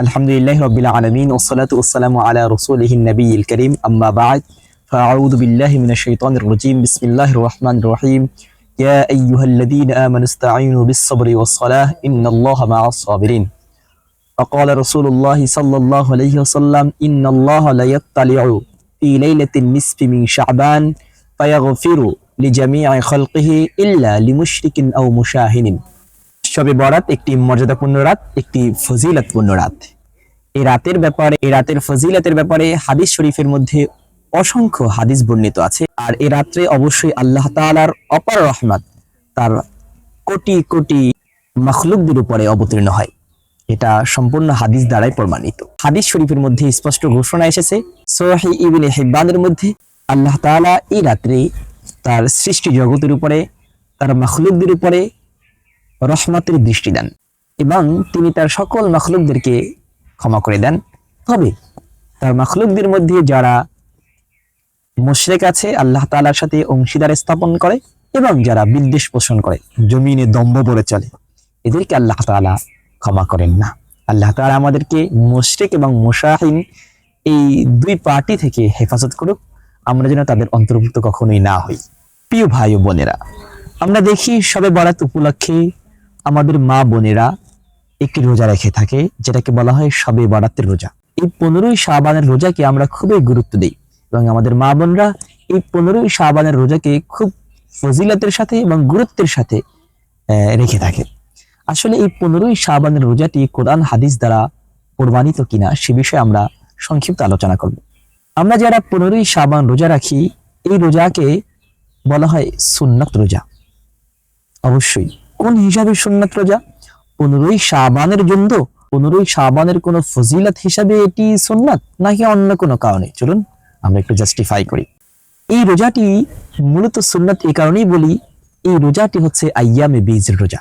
الحمد لله رب العالمين والصلاة والسلام على رسوله النبي الكريم أما بعد فأعوذ بالله من الشيطان الرجيم. بسم الله الرحمن الرحيم. يا أيها الذين آمنوا استعينوا بالصبر والصلاة إن الله مع الصابرين. وقال رسول الله صلى الله عليه وسلم إن الله لا يطلع في ليلة النصف من شعبان فيغفر لجميع خلقه إلا لمشرك أو مشاهن শবে বরাত একটি মর্যাদাপূর্ণ রাত, একটি ফজিলতপূর্ণ রাত। এই রাতের ব্যাপারে, এই রাতের ফজিলতের ব্যাপারে হাদিস শরীফের মধ্যে অসংখ্য হাদিস বর্ণিত আছে। আর এই রাত্রে অবশ্যই আল্লাহ তাআলার অপার রহমত তার কোটি কোটি মখলুকদের উপরে অবতীর্ণ হয়। এটা সম্পূর্ণ হাদিস দ্বারাই প্রমাণিত। হাদিস শরীফের মধ্যে স্পষ্ট ঘোষণা এসেছে, সোহি ইবনে হিব্বানের মধ্যে আল্লাহ তাআলা এই রাত্রে তার সৃষ্টি জগতের উপরে, তার মখলুকদের উপরে রহমতের দৃষ্টি দেন এবং তিনি তার সকল মখলুকদেরকে ক্ষমা করে দেন। তবে তার মখলুকদের মধ্যে যারা মুশরেক আছে, আল্লাহ তাআলার সাথে অংশীদার স্থাপন করে এবং যারা বিদ্বেষ পোষণ করে, জমিনে দম্ভ পড়ে চলে, এদেরকে আল্লাহ তাআলা ক্ষমা করেন না। আল্লাহ তাআলা আমাদেরকে মুশরিক এবং মুশাহিন এই দুই পার্টি থেকে হেফাজত করুক, আমরা যেন তাদের অন্তর্ভুক্ত কখনোই না হই। প্রিয় ভাই ও বোনেরা, আমরা দেখি সবে বরাত উপলক্ষে আমাদের মা বোনেরা একটি রোজা রেখে থাকে, যেটাকে বলা হয় সবে বরাতের রোজা। এই পনেরোই শাহবানের রোজাকে আমরা খুবই গুরুত্ব দিই এবং আমাদের মা বোনরা এই পনেরোই শাহবানের রোজাকে খুব ফজিলতের সাথে এবং গুরুত্বের সাথে রেখে থাকে। আসলে এই পনেরোই শাহবানের রোজাটি কোরআন, হাদিস দ্বারা প্রমাণিত কিনা সে বিষয়ে আমরা সংক্ষিপ্ত আলোচনা করব। আমরা যারা পনেরোই শাহবান রোজা রাখি, এই রোজাকে বলা হয় সুন্নাত রোজা। অবশ্যই। কোন হিসাবে সুন্নাত রোজা? পনেরোই শাবানের জন্য, পনেরোই শাবানের কোন ফজিলত হিসাবে এটি সুন্নাত, নাকি অন্য কোনো কারণে? চলুন, আমরা একটু জাস্টিফাই করি। এই রোজাটি মূলত সুন্নাত এই কারণেই বলি, এই রোজাটি হচ্ছে আইয়ামে বীজের রোজা।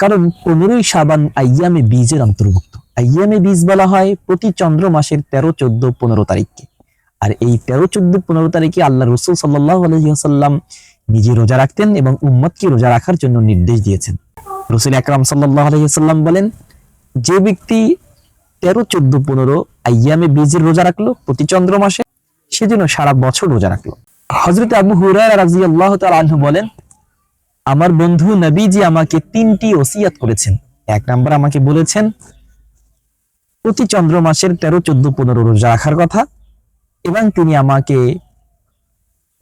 কারণ পনেরোই শাবান আইয়ামে বীজের অন্তর্ভুক্ত। আইয়ামে বীজ বলা হয় প্রতি চন্দ্র মাসের তেরো, চোদ্দ, পনেরো তারিখকে। আর এই তেরো, চোদ্দ, পনেরো তারিখে আল্লাহ রসুল সাল্লাহ আলহিহাসাল্লাম নিজে রোজা রাখতেন এবং উম্মতকে রোজা রাখার জন্য নির্দেশ দিয়েছেন। রসুল আকরাম আলহিহাসাল্লাম বলেন, যে ব্যক্তি তেরো, চোদ্দ, পনেরো আইয়ামে বীজের রোজা রাখল প্রতি চন্দ্র মাসে সেজন্য সারা বছর রোজা রাখল। হজরত আবু হুরায় আল্লাহ আনহু বলেন, আমার বন্ধু নবীজি আমাকে তিনটি ওসিয়াত করেছেন। এক নাম্বার আমাকে বলেছেন, প্রতি চন্দ্র মাসের তেরো, চোদ্দ, পনেরো রোজা রাখার কথা এবং তিনি আমাকে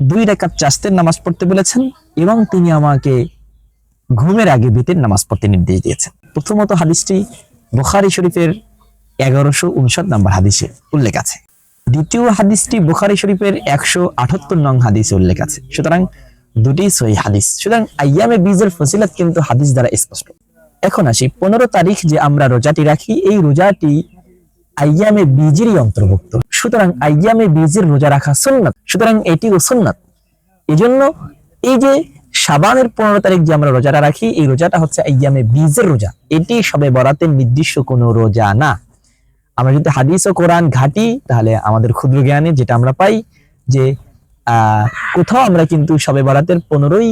দুই রেখাত চাস্তের নামাজ পড়তে বলেছেন এবং তিনি আমাকে ঘুমের আগে বেতের নামাজ পড়তে নির্দেশ দিয়েছেন। প্রথমত হাদিসটি বুখারি শরীফের এগারোশো উনষাট নম্বর হাদিসে উল্লেখ আছে। দ্বিতীয় হাদিসটি বুখারি শরীফের একশো আঠাত্তর নং হাদিসে উল্লেখ আছে। সুতরাং দুটি সহি হাদিস। সুতরাং আইয়ামে বীজের ফজিলত কিন্তু হাদিস দ্বারা স্পষ্ট। এখন আসি, পনেরো তারিখ যে আমরা রোজাটি রাখি, এই রোজাটি আইয়ামে বীজেরই অন্তর্ভুক্ত। সুতরাং আইয়ামে বীজের রোজা রাখা সুন্নাত। সুতরাং এটিও সুন্নাত। এই জন্য এই যে সাবানের পনেরো তারিখ যে আমরা রোজাটা রাখি, এই রোজাটা হচ্ছে আইয়ামে বীজের রোজা। এটি সবে বরাতের নির্দিষ্ট কোনো রোজা না। আমরা যদি হাদিস ও কোরআন ঘাটি, তাহলে আমাদের ক্ষুদ্র জ্ঞানে যেটা আমরা পাই যে কোথাও আমরা কিন্তু সবে বরাতের পনেরোই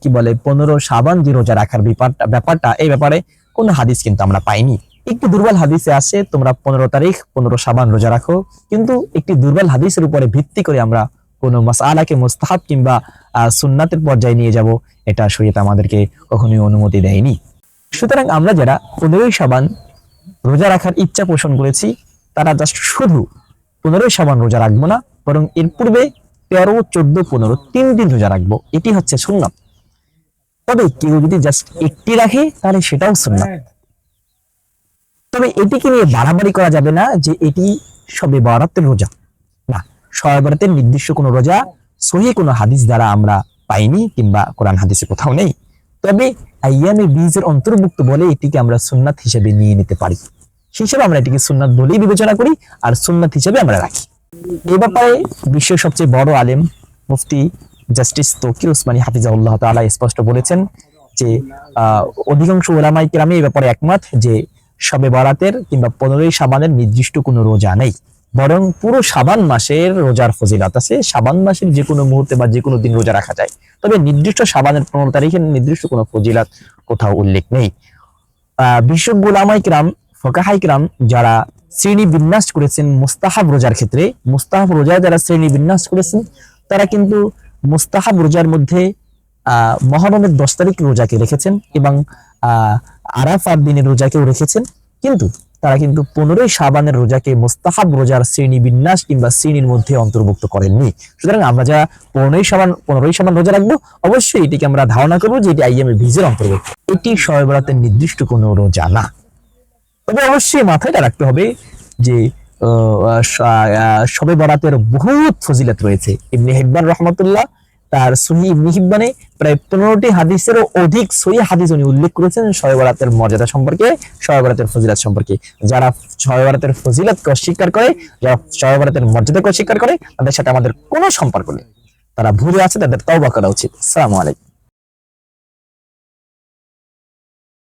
কি বলে, পনেরো সাবান যে রোজা রাখার ব্যাপারটা ব্যাপারটা, এই ব্যাপারে কোনো হাদিস কিন্তু আমরা পাইনি। একটি দুর্বল হাদিসে আসে, তোমরা পনেরো তারিখ, পনেরো সাবান রোজা রাখো। কিন্তু একটি দুর্বল হাদিসের উপরে ভিত্তি করে আমরা কোনো মাসালাকে মুস্তাহাব কিংবা সুন্নাতের পর্যায়ে নিয়ে যাব, এটা শরীয়ত আমাদেরকে কখনোই অনুমতি দেয়নি। সুতরাং আমরা যারা পনেরোই সাবান রোজা রাখার ইচ্ছা পোষণ করেছি, তারা জাস্ট শুধু পনেরোই সাবান রোজা রাখব না, বরং এর পূর্বে তেরো, চোদ্দ, পনেরো তিন দিন রোজা রাখব। এটি হচ্ছে সুন্নাত। তবে কেউ যদি জাস্ট একটি রাখে, তাহলে সেটাও সুন্নাত। তবে এটিকে নিয়ে বাড়াবাড়ি করা যাবে না যে এটি সবে বরাতের রোজা। না, সবে বরাতের নির্দিষ্ট কোনো রোজা, সহি কোনো হাদিস দ্বারা আমরা পাইনি কিংবা কোরআন হাদিসে কোথাও নেই। তবে আইয়ামে বীজের অন্তর্ভুক্ত বলে এটিকে আমরা সুন্নাত হিসেবে নিয়ে নিতে পারি। সেই হিসেবে আমরা এটিকে সুন্নাত বলেই বিবেচনা করি আর সুন্নাত হিসেবে আমরা রাখি। এ ব্যাপারে বিশ্বের সবচেয়ে বড় আলেম মুফতি জাস্টিস তকির উসমানী হাফিজাউল্লাহ তাআলা স্পষ্ট বলেছেন যে অধিকাংশ ওলামাই কেরামে এই ব্যাপারে একমত যে সবে বরাতের কিংবা পনেরোই সাবানের নির্দিষ্ট কোনো রোজা নেই। বরং পুরো সাবান মাসের রোজার ফজিলত আছে। সাবান মাসের যে কোনো মুহূর্তে বা যে কোনো দিন রোজা রাখা যায়। তবে নির্দিষ্ট সাবানের পনেরো তারিখের নির্দিষ্ট কোনো ফজিলাত কোথাও উল্লেখ নেই। আহ বিশ্বজ্ঞ ওলামাই কিরাম ফকাহাইকরাম যারা শ্রেণি বিন্যাস করেছেন মুস্তাহাব রোজার ক্ষেত্রে, মুস্তাহাব রোজা যারা শ্রেণি বিন্যাস করেছেন, তারা কিন্তু মুস্তাহাব রোজার মধ্যে, আহ, মহরমের দশ তারিখ রোজাকে রেখেছেন এবং আহ আরাফাত দিনের রোজাকেও রেখেছেন কিন্তু তারা কিন্তু পনেরোই সাবানের রোজাকে মুস্তাহাব রোজার শ্রেণি বিন্যাস কিংবা শ্রেণির মধ্যে অন্তর্ভুক্ত করেননি। সুতরাং আমরা যারা পনেরোই সাবান পনেরোই সাবান রোজা রাখব অবশ্যই এটিকে আমরা ধারণা করব যে এটি আইএমএ ভিজের অন্তর্ভুক্ত। এটি শবে বরাতের নির্দিষ্ট কোনো রোজা না। তবে অবশ্যই মাথায় রাখতে হবে যে আহ, স- আহ, শবে বরাতের বহুত ফজিলত রয়েছে। ইবনে হিব্বান রহমতুল্লাহ তার সহি ইবনে হিব্বানে প্রায় পনেরোটি হাদিসেরও অধিক সহি হাদিস উনি উল্লেখ করেছেন ছয় বরাতের মর্যাদা সম্পর্কে শয়বরাতের ফজিলাত সম্পর্কে। যারা ফজিলাত ফজিলতকে অস্বীকার করে, যারা মর্যাদা মর্যাদাকে অস্বীকার করে, তাদের সাথে আমাদের কোনো সম্পর্ক নেই। তারা ভুলে আছে, তাদের তওবা করা উচিত। আসসালামু আলাইকুম।